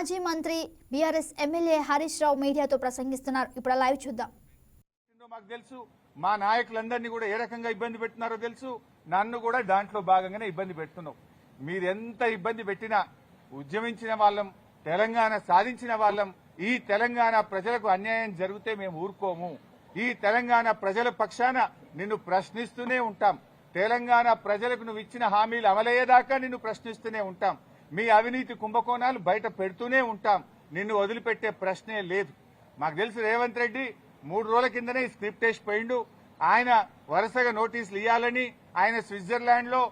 మాజీ మంత్రి BRS MLA Harish Rao మీడియాతో ప్రసంగిస్తున్నారు. ఇప్పుడు లైవ్ చూద్దాం. మాకు తెలుసు మా నాయకులందరినీ కూడా ఏ రకంగా ఇబ్బంది పెట్టినారో తెలుసు నన్ను కూడా దాంట్లో భాగంగానే ఇబ్బంది పెడుతున్నాం. మీరు ఎంత ఇబ్బంది పెట్టినా ఉద్యమించిన వాళ్ళం తెలంగాణ సాధించిన వాళ్ళం ఈ తెలంగాణ ప్రజలకు అన్యాయం జరిగితే మేము ఊరుకోము. ఈ తెలంగాణ ప్రజల పక్షాన నిన్ను ప్రశ్నిస్తూనే ఉంటాం. తెలంగాణ ప్రజలకు నువ్వు ఇచ్చిన హామీలు అమలయ్యేదాకా నిన్ను ప్రశ్నిస్తూనే ఉంటాం. మీ అవినీతి కుంభకోణాలు బయట పెడుతూనే ఉంటాం. నిన్ను వదిలిపెట్టే ప్రశ్నే లేదు. మాకు తెలుసు రేవంత్ రెడ్డి మూడు రోజుల కిందనే స్క్రిప్ట్ వేసి పోయిండు. ఆయన వరుసగా నోటీసులు ఇవ్వాలని ఆయన స్విట్జర్లాండ్లో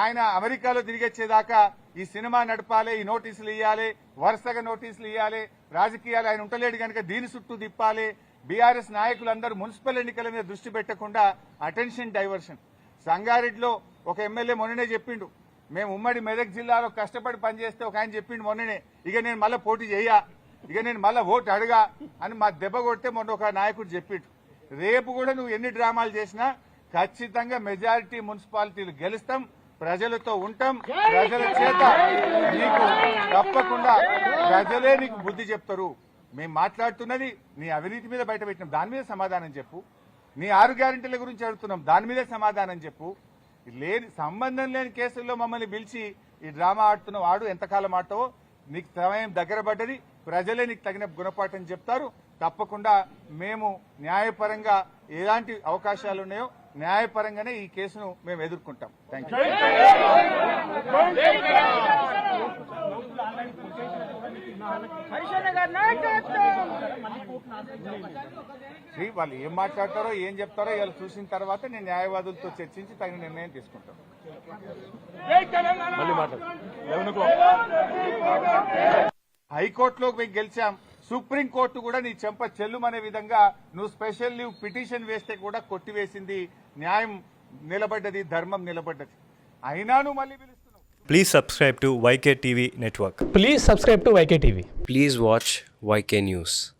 ఆయన అమెరికాలో తిరిగొచ్చేదాకా ఈ సినిమా నడపాలి ఈ నోటీసులు ఇవ్వాలి వరుసగా నోటీసులు ఇవ్వాలి రాజకీయాలు ఆయన ఉంటలేడు కనుక దీని చుట్టూ తిప్పాలి. బీఆర్ఎస్ నాయకులందరూ మున్సిపల్ ఎన్నికల మీద దృష్టి పెట్టకుండా అటెన్షన్ డైవర్షన్. సంగారెడ్డిలో ఒక ఎమ్మెల్యే మొన్ననే చెప్పిండు మేము ఉమ్మడి మెదక్ జిల్లాలో కష్టపడి పనిచేస్తే ఒక ఆయన చెప్పిండు మొన్ననే ఇక నేను మళ్ళీ పోటీ చేయ ఇక నేను మళ్ళీ ఓటు అడగా అని మా దెబ్బ కొడితే మొన్న ఒక నాయకుడు చెప్పిండు. రేపు కూడా నువ్వు ఎన్ని డ్రామాలు చేసినా ఖచ్చితంగా మెజారిటీ మున్సిపాలిటీలు గెలుస్తాం ప్రజలతో ఉంటాం ప్రజల చేత నీకు తప్పకుండా ప్రజలే నీకు బుద్ధి చెప్తారు. మేము మాట్లాడుతున్నది నీ అవినీతి మీద బయట పెట్టినాం దాని మీద సమాధానం చెప్పు. నీ ఆరు గ్యారెంటీల గురించి అడుగుతున్నాం దాని మీదే సమాధానం చెప్పు. లేని సంబంధం లేని కేసుల్లో మమ్మల్ని పిలిచి ఈ డ్రామా ఆడుతున్న వాడు ఎంతకాలం ఆడతావో నీకు సమయం దగ్గర పడ్డది ప్రజలే నీకు తగిన గుణపాఠం చెప్తారు. తప్పకుండా మేము న్యాయపరంగా ఎలాంటి అవకాశాలు ఉన్నాయో న్యాయపరంగానే ఈ కేసును మేము ఎదుర్కొంటాం. థ్యాంక్ యూ శ్రీ వాళ్ళు ఏం మాట్లాడతారో ఏం చెప్తారో ఇలా చూసిన తర్వాత నేను న్యాయవాదులతో చర్చించి తగిన నిర్ణయం తీసుకుంటాను. హైకోర్టులో మేము గెలిచాం. సుప్రీంకోర్టు కూడా నీ చెంప చెల్లుమనే విధంగా నువ్వు స్పెషల్ లీవ్ పిటిషన్ వేస్తే కూడా కొట్టివేసింది. న్యాయం నిలబడ్డది ధర్మం నిలబడ్డది. అయినా నువ్వు మళ్ళీ పిలుస్తున్నావు. Please subscribe to YK TV Network. Please subscribe to YK TV. Please watch YK News.